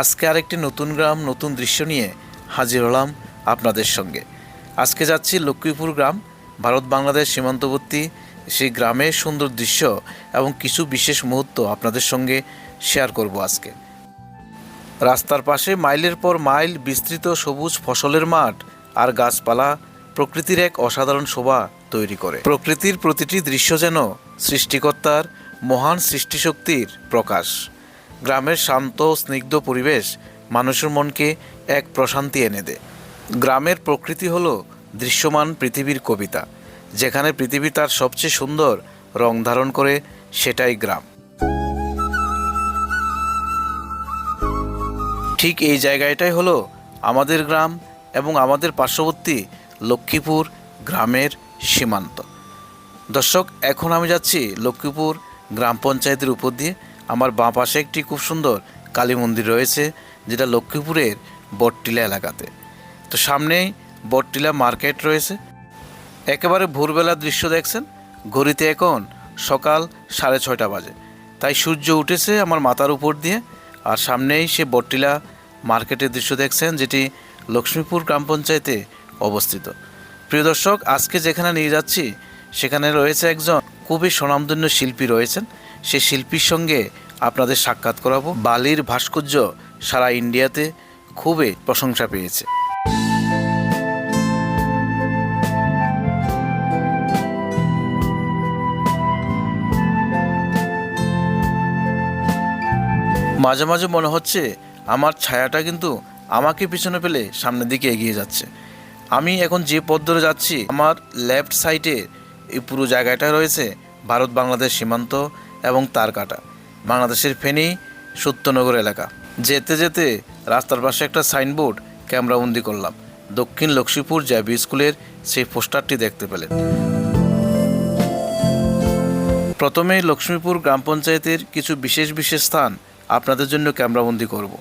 আজকে আরেকটি নতুন গ্রাম, নতুন দৃশ্য নিয়ে হাজির হলাম আপনাদের সঙ্গে। আজকে যাচ্ছি লক্ষ্মীপুর গ্রাম, ভারত বাংলাদেশ সীমান্তবর্তী সেই গ্রামের সুন্দর দৃশ্য এবং কিছু বিশেষ মুহূর্ত আপনাদের সঙ্গে শেয়ার করব আজকে। রাস্তার পাশে মাইলের পর মাইল বিস্তৃত সবুজ ফসলের মাঠ আর গাছপালা প্রকৃতির এক অসাধারণ শোভা তৈরি করে। প্রকৃতির প্রতিটি দৃশ্য যেন সৃষ্টিকর্তার মহান সৃষ্টিশক্তির প্রকাশ। গ্রামের শান্ত স্নিগ্ধ পরিবেশ মানুষের মনকে এক প্রশান্তি এনে দেয়। গ্রামের প্রকৃতি হলো দৃশ্যমান পৃথিবীর কবিতা, যেখানে পৃথিবী তার সবচেয়ে সুন্দর রং ধারণ করে সেটাই গ্রাম। ঠিক এই জায়গাটাই হলো আমাদের গ্রাম এবং আমাদের পার্শ্ববর্তী লক্ষ্মীপুর গ্রামের সীমান্ত। দর্শক, এখন আমি যাচ্ছি লক্ষ্মীপুর গ্রাম পঞ্চায়েতের উপর দিয়ে আমার বাঁ পাশে একটি খুব সুন্দর কালী মন্দির রয়েছে, যেটা লক্ষ্মীপুরের বটটিলা এলাকাতে। তো সামনেই বটটিলা মার্কেট রয়েছে। একেবারে ভোরবেলার দৃশ্য দেখছেন, ঘড়িতে এখন সকাল সাড়ে ছয়টা বাজে। তাই সূর্য উঠেছে আমার মাথার উপর দিয়ে, আর সামনেই সে বটটিলা মার্কেটের দৃশ্য দেখছেন, যেটি লক্ষ্মীপুর গ্রাম পঞ্চায়েতে অবস্থিত। প্রিয় দর্শক, আজকে যেখানে নিয়ে যাচ্ছি, সেখানে রয়েছে একজন খুবই স্বনামধন্য শিল্পী রয়েছেন। সেই শিল্পীর সঙ্গে আপনাদের সাক্ষাৎ করাবো। বালির ভাস্কর্য সারা ইন্ডিয়াতে খুবই প্রশংসা পেয়েছে। মাঝে মাঝে মনে হচ্ছে আমার ছায়াটা কিন্তু আমাকে পিছনে ফেলে সামনের দিকে এগিয়ে যাচ্ছে। আমি এখন যে পথ ধরে যাচ্ছি, আমার লেফট সাইডে এই পুরো জায়গাটা রয়েছে ভারত বাংলাদেশ সীমান্ত এবং তার কাটা। বাংলাদেশের ফেনী সত্যনগর এলাকা। যেতে যেতে রাস্তার পাশে একটা সাইনবোর্ড ক্যামেরাবন্দি করলাম। দক্ষিণ লক্ষ্মীপুর জ্যাবি স্কুলের সেই পোস্টারটি দেখতে পেলেন। প্রথমে লক্ষ্মীপুর গ্রাম পঞ্চায়েতের কিছু বিশেষ বিশেষ স্থান আপনাদের জন্য ক্যামেরাবন্দি করব।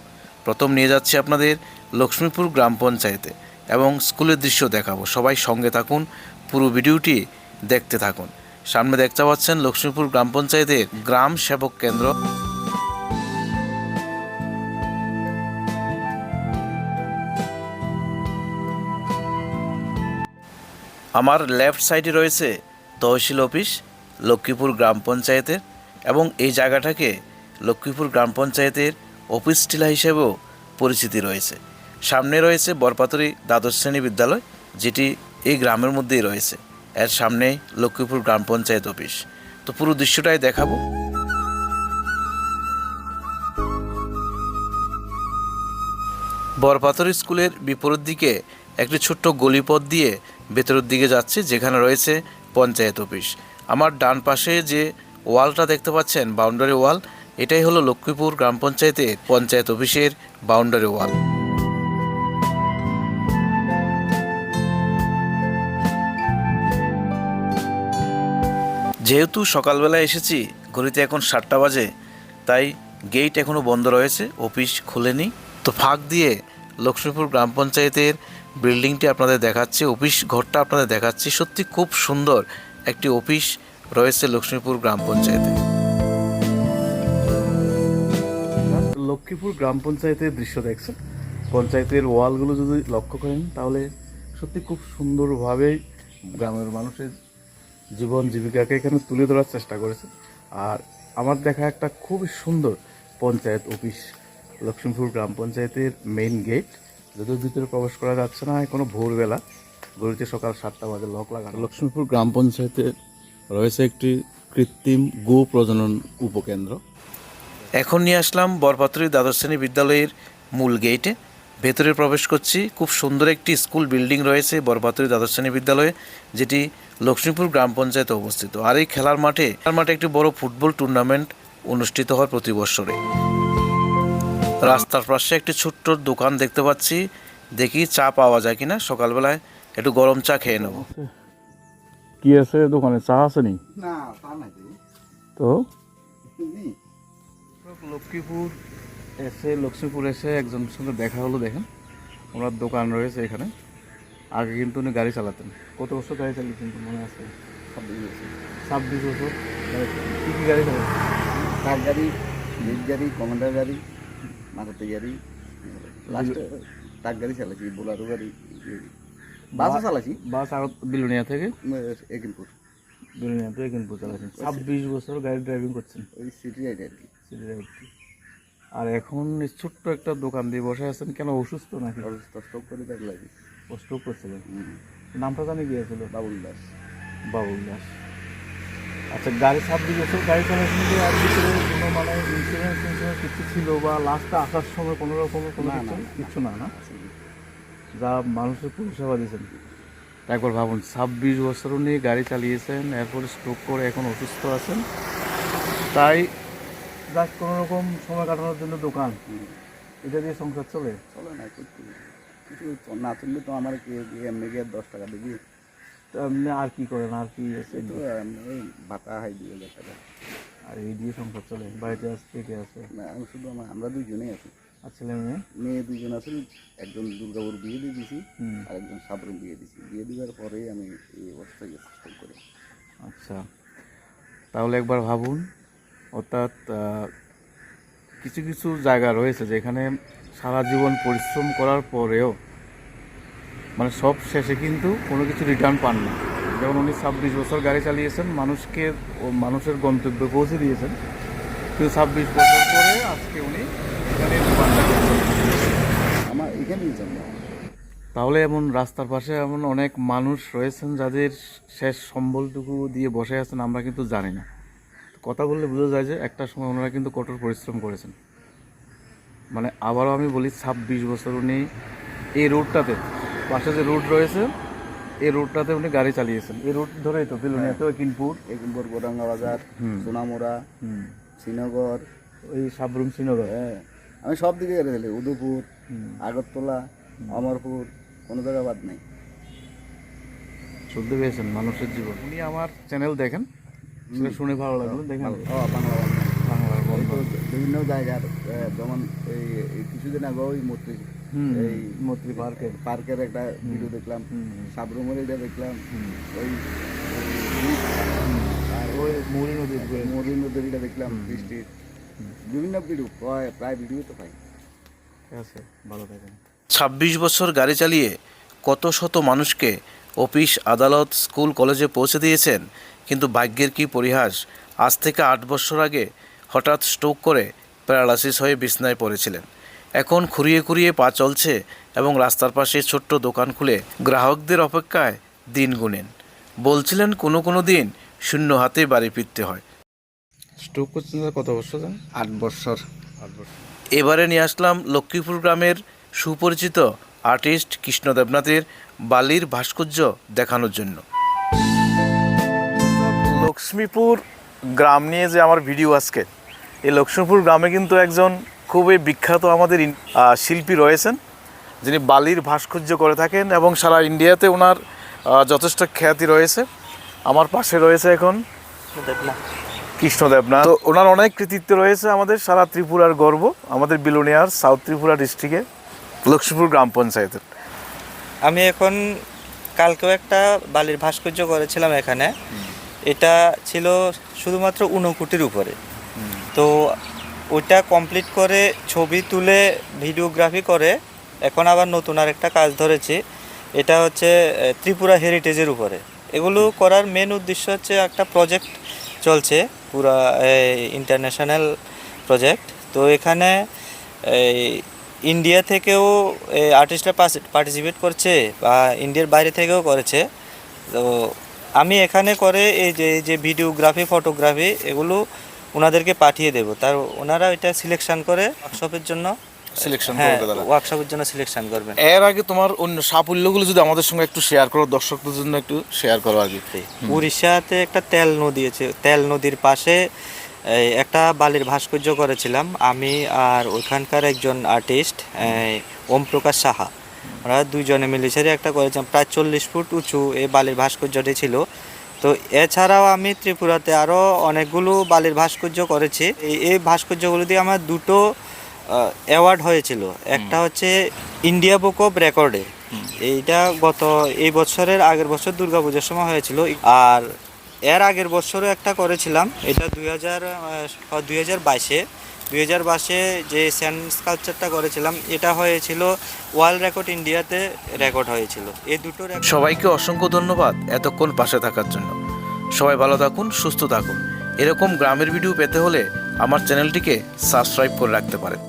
প্রথম নিয়ে যাচ্ছি আপনাদের লক্ষ্মীপুর গ্রাম পঞ্চায়েতে এবং স্কুলের দৃশ্য দেখাবো। সবাই সঙ্গে থাকুন, পুরো ভিডিওটি দেখতে থাকুন। সামনে দেখতে পাচ্ছেন লক্ষ্মীপুর গ্রাম পঞ্চায়েতের গ্রাম সেবক কেন্দ্র। আমার লেফট সাইডে রয়েছে তহসিল অফিস, লক্ষ্মীপুর গ্রাম পঞ্চায়েতের এবং এই জায়গাটাকে লক্ষ্মীপুর গ্রাম পঞ্চায়েতের অফিস টিলা হিসেবেও পরিচিতি রয়েছে। সামনে রয়েছে বরপাতরি দ্বাদশ শ্রেণি বিদ্যালয়, যেটি এই গ্রামের মধ্যেই রয়েছে। এর সামনেই লক্ষ্মীপুর গ্রাম পঞ্চায়েত অফিস। তো পুরো দৃশ্যটাই দেখাবো। বরপাতর স্কুলের বিপরীত দিকে একটি ছোট্ট গলিপথ দিয়ে ভেতরের দিকে যাচ্ছে, যেখানে রয়েছে পঞ্চায়েত অফিস। আমার ডান পাশে যে ওয়ালটা দেখতে পাচ্ছেন বাউন্ডারি ওয়াল এটাই হলো লক্ষ্মীপুর গ্রাম পঞ্চায়েতের পঞ্চায়েত অফিসের বাউন্ডারি ওয়াল যেহেতু সকালবেলা এসেছি, ঘড়িতে এখন সাতটা বাজে, তাই গেট এখনও বন্ধ রয়েছে অফিস খুলেনি। তো ফাঁক দিয়ে লক্ষ্মীপুর গ্রাম পঞ্চায়েতের বিল্ডিংটি আপনাদের দেখাচ্ছি অফিস ঘরটা আপনাদের দেখাচ্ছি। সত্যি খুব সুন্দর একটি অফিস রয়েছে লক্ষ্মীপুর গ্রাম পঞ্চায়েতে। লক্ষ্মীপুর গ্রাম পঞ্চায়েতের দৃশ্য দেখছেন? পঞ্চায়েতের ওয়ালগুলো যদি লক্ষ্য করেন, তাহলে সত্যি খুব সুন্দরভাবে গ্রামের মানুষের জীবন জীবিকাকে এখানে তুলে ধরার চেষ্টা করেছে। আর আমার দেখা একটা খুবই সুন্দর পঞ্চায়েত অফিস লক্ষ্মীপুর গ্রাম পঞ্চায়েতের মেইন গেট যদিও ভিতরে প্রবেশ করা যাচ্ছে না এখনও ভোরবেলা গড়িতে সকাল সাতটা বাজে লক লাগানো। লক্ষ্মীপুর গ্রাম পঞ্চায়েতে রয়েছে একটি কৃত্রিম গো প্রজনন উপকেন্দ্র। এখন নিয়ে আসলাম বরপাত্রী দ্বাদশ শ্রেণি বিদ্যালয়ের মূল গেটে ভেতরে প্রবেশ করছি। খুব সুন্দর একটি স্কুল বিল্ডিং রয়েছে বরপাত্রী দ্বাদশ শ্রেণি বিদ্যালয়ে যেটি লক্ষ্মীপুর গ্রাম পঞ্চায়েতে অবস্থিত। আর এই খেলার মাঠে খেলার মাঠে একটি বড় ফুটবল টুর্নামেন্ট অনুষ্ঠিত হয় প্রতি বছরে। রাস্তার পাশে একটি ছোট্ট দোকান দেখতে পাচ্ছি। দেখি চা পাওয়া যায় কিনা। সকালবেলায় একটু গরম চা খেয়ে নেব। কি আছে দোকানে? চা আছে নি? না তো? নেই। লক্ষ্মীপুর এসে লক্ষ্মীপুর এসে একজন সঙ্গে দেখা হলো দেখেন। ওনার দোকান রয়েছে এখানে। আগে কিন্তু উনি গাড়ি চালাতেন। কত বছর গাড়ি চালিয়েছেন তো মনে আছে? ছাব্বিশ বছর। গাড়ি চালাতেন। কি কি গাড়ি চালাতেন? ট্রাক গাড়ি? লিফট গাড়ি কমান্ডার গাড়ি মাথাতে গাড়ি লাস্টে ট্রাক গাড়ি চালাইছি বোলারো গাড়ি বাসও চালাইছি। বাস আর বিলুনিয়া থেকে? একিনপুর বিলুনিয়া থেকে কিনপুর চালাচ্ছেন ছাব্বিশ বছর গাড়ি ড্রাইভিং করছেন? ওই সিটি রাইড আর কি। সিটি ড্রাইভ আর এখন ছোট্ট একটা দোকান দিয়ে বসে আছেন কেন অসুস্থ নাকি? স্টক করে তার লাগি কষ্ট করছিলেন নামটা জানি গিয়েছিল বাবুল দাস। বাবুল দাস। আচ্ছা গাড়ি ছাব্বিশ বছর গাড়ি চালাচ্ছেন যে আর ভিতরে কোনো মানে ইন্স্যুরেন্স ইন্স্যুরেন্স কিছু ছিল বা লাস্টে আসার সময় কোনো রকমের কোনো না, কিছু? না, না। না না? যা মানুষের পরিষেবা দিয়েছেন। একবার ভাবুন ছাব্বিশ বছর উনি গাড়ি চালিয়েছেন এরপরে স্ট্রোক করে এখন অসুস্থ আছেন। তাই যাক কোনো রকম সময় কাটানোর জন্য দোকান। এটা দিয়ে সংসার চলে? চলে না করতে কিছু না চললে তো আমার কে দিয়ে এমনি গিয়ে দশ টাকা দিবি? তো এমনি আর কি করেন আর কি ভাতা হয় দুই হাজার টাকা। আর এই দিয়ে সংসার চলে? বাড়িতে আছে কে কে আছে? না আমি শুধু আমার আমরা দুইজনেই আছি। আর ছেলে মেয়ে? মেয়ে দুইজন আছে একজন দুর্গাপুর বিয়ে দিয়ে দিয়েছি আর একজন সাবরুম বিয়ে দিয়েছি বিয়ে দেওয়ার পরেই আমি এই অবস্থায় স্টক করে। আচ্ছা। তাহলে একবার ভাবুন অর্থাৎ কিছু কিছু জায়গা রয়েছে যেখানে সারা জীবন পরিশ্রম করার পরেও মানে সব শেষে কিন্তু কোনো কিছু রিটার্ন পান না। যেমন উনি ছাব্বিশ বছর গাড়ি চালিয়েছেন মানুষকে ও মানুষের গন্তব্যে পৌঁছে দিয়েছেন। কিন্তু ছাব্বিশ বছর পরে আজকে উনি এখানে আমার এখানেই জন্ম তাহলে এমন রাস্তার পাশে এমন অনেক মানুষ রয়েছেন যাদের শেষ সম্বলটুকু দিয়ে বসে আছেন আমরা কিন্তু জানি না। কথা বললে বোঝা যায় যে একটা সময় ওনারা কিন্তু কঠোর পরিশ্রম করেছেন। মানে আবারও আমি বলি ছাব্বিশ বছর উনি এই রোডটাতে পাশে যে রোড রয়েছে এই রোডটাতে উনি গাড়ি চালিয়েছেন। এই রোড ধরেই তো বিলুনিয়াতে কিনপুর একিনপুর গোডাঙ্গা বাজার। সোনামুড়া শ্রীনগর ওই সাবরুম শ্রীনগর। হ্যাঁ। আমি সব দিকে গেলে গেলে উদয়পুর আগরতলা অমরপুর কোনো জায়গা বাদ নেই। শুনতে পেয়েছেন মানুষের জীবন। উনি আমার চ্যানেল দেখেন। সেটা শুনে ভালো লাগল দেখেন বাংলা বাংলার বিভিন্ন জায়গার যেমন এই এই কিছুদিন আগে ওই মূর্তি এই মৈত্রী পার্কে। পার্কের একটা ভিডিও দেখলাম সাবরুমের এটা দেখলাম ওই আর ওই মুড়ি নদীর উপরে নদীর এটা দেখলাম বৃষ্টির বিভিন্ন ভিডিও প্রায় প্রায় ভিডিও তো পাই। ঠিক আছে ভালো থাকেন। ছাব্বিশ বছর গাড়ি চালিয়ে কত শত মানুষকে অফিস আদালত স্কুল কলেজে পৌঁছে দিয়েছেন। কিন্তু ভাগ্যের কি পরিহাস? আজ থেকে আট বছর আগে হঠাৎ স্ট্রোক করে প্যারালাসিস হয়ে বিছনায় পড়েছিলেন। এখন খুঁড়িয়ে খুঁড়িয়ে পা চলছে এবং রাস্তার পাশে ছোট্ট দোকান খুলে গ্রাহকদের অপেক্ষায় দিন গুনেন। বলছিলেন কোনো কোনো দিন শূন্য হাতে বাড়ি ফিরতে হয়। স্ট্রোক করছেন কত বছর যান আট বছর। আট বছর। এবারে নিয়ে আসলাম লক্ষ্মীপুর গ্রামের সুপরিচিত আর্টিস্ট কৃষ্ণ দেবনাথের বালির ভাস্কর্য দেখানোর জন্য। লক্ষ্মীপুর গ্রাম নিয়ে যে আমার ভিডিও আজকে এই লক্ষ্মীপুর গ্রামে কিন্তু একজন খুবই বিখ্যাত আমাদের শিল্পী রয়েছেন। যিনি বালির ভাস্কর্য করে থাকেন এবং সারা ইন্ডিয়াতে ওনার যথেষ্ট খ্যাতি রয়েছে। আমার পাশে রয়েছে এখন কৃষ্ণ দেবনাথ। তো ওনার অনেক কৃতিত্ব রয়েছে আমাদের সারা ত্রিপুরার গর্ব আমাদের বিলোনিয়ার সাউথ ত্রিপুরা ডিস্ট্রিক্টে। লক্ষ্মীপুর গ্রাম পঞ্চায়েতের। আমি এখন কালকেও একটা বালির ভাস্কর্য করেছিলাম এখানে। এটা ছিল শুধুমাত্র ঊনকোটির উপরে। তো ওইটা কমপ্লিট করে ছবি তুলে ভিডিওগ্রাফি করে এখন আবার নতুন আর একটা কাজ ধরেছি। এটা হচ্ছে ত্রিপুরা হেরিটেজের উপরে। এগুলো করার মেন উদ্দেশ্য হচ্ছে একটা প্রজেক্ট চলছে, পুরা ইন্টারন্যাশনাল প্রজেক্ট তো এখানে, এই ইন্ডিয়া থেকেও আর্টিস্টরা পার্টিসিপেট করছে বা ইন্ডিয়ার বাইরে থেকেও করেছে। তো আমি এখানে করে এই যে যে ভিডিওগ্রাফি ফটোগ্রাফি এগুলো ওনাদেরকে পাঠিয়ে দেবো। তার ওনারা এটা সিলেকশন করে ওয়ার্কশপের জন্য সিলেকশন হ্যাঁ করবে ওয়ার্কশপের জন্য সিলেকশন করবেন এর আগে তোমার অন্য সাফল্যগুলো যদি আমাদের সঙ্গে একটু শেয়ার করো দর্শকদের জন্য একটু শেয়ার করো আর কি উড়িষ্যাতে একটা তেল নদী আছে তেল নদীর পাশে এই, একটা বালির ভাস্কর্য করেছিলাম আমি আর ওইখানকার একজন আর্টিস্ট ওম প্রকাশ সাহা। আমরা দুইজনে মিলে সেরে একটা করেছিলাম প্রায় চল্লিশ ফুট উঁচু এই বালির ভাস্কর্যটি ছিল। তো এছাড়াও আমি ত্রিপুরাতে আরও অনেকগুলো বালির ভাস্কর্য করেছি। এই এই ভাস্কর্যগুলো দিয়ে আমার দুটো অ্যাওয়ার্ড হয়েছিল। একটা হচ্ছে ইন্ডিয়া বুক অফ রেকর্ডে এইটা গত এই বছরের আগের বছর দুর্গাপূজার সময় হয়েছিল। আর এর আগের বছরও একটা করেছিলাম। এটা দুই হাজার দুই হাজার বাইশে। দুই হাজার বাইশে যে স্যান্ড স্কাল্পচারটা করেছিলাম, এটা হয়েছিল ওয়ার্ল্ড রেকর্ড ইন্ডিয়াতে রেকর্ড হয়েছিল। এই দুটো সবাইকে অসংখ্য ধন্যবাদ এতক্ষণ পাশে থাকার জন্য। সবাই ভালো থাকুন, সুস্থ থাকুন। এরকম গ্রামের ভিডিও পেতে হলে আমার চ্যানেলটিকে সাবস্ক্রাইব করে রাখতে পারেন।